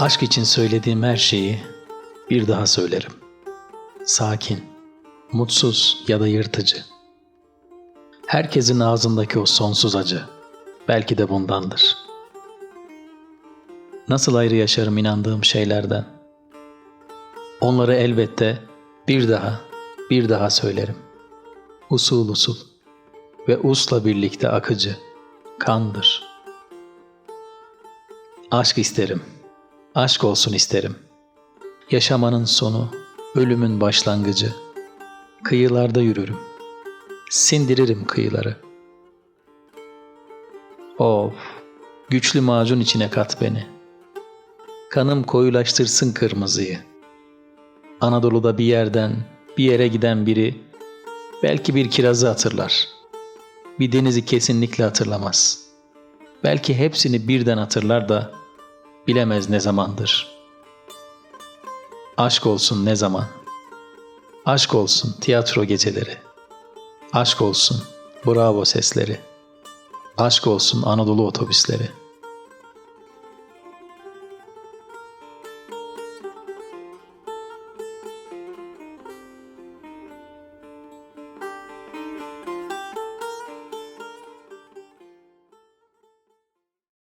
Aşk için söylediğim her şeyi bir daha söylerim. Sakin, mutsuz ya da yırtıcı. Herkesin ağzındaki o sonsuz acı belki de bundandır. Nasıl ayrı yaşarım inandığım şeylerden. Onları elbette bir daha, bir daha söylerim. Usul usul ve usla birlikte akıcı, kandır. Aşk isterim, aşk olsun isterim. Yaşamanın sonu, ölümün başlangıcı. Kıyılarda yürürüm, sindiririm kıyıları. Of, güçlü macun içine kat beni. Kanım koyulaştırsın kırmızıyı. Anadolu'da bir yerden bir yere giden biri belki bir kirazı hatırlar. Bir denizi kesinlikle hatırlamaz. Belki hepsini birden hatırlar da bilemez ne zamandır. Aşk olsun ne zaman. Aşk olsun tiyatro geceleri. Aşk olsun bravo sesleri. Aşk olsun Anadolu otobüsleri.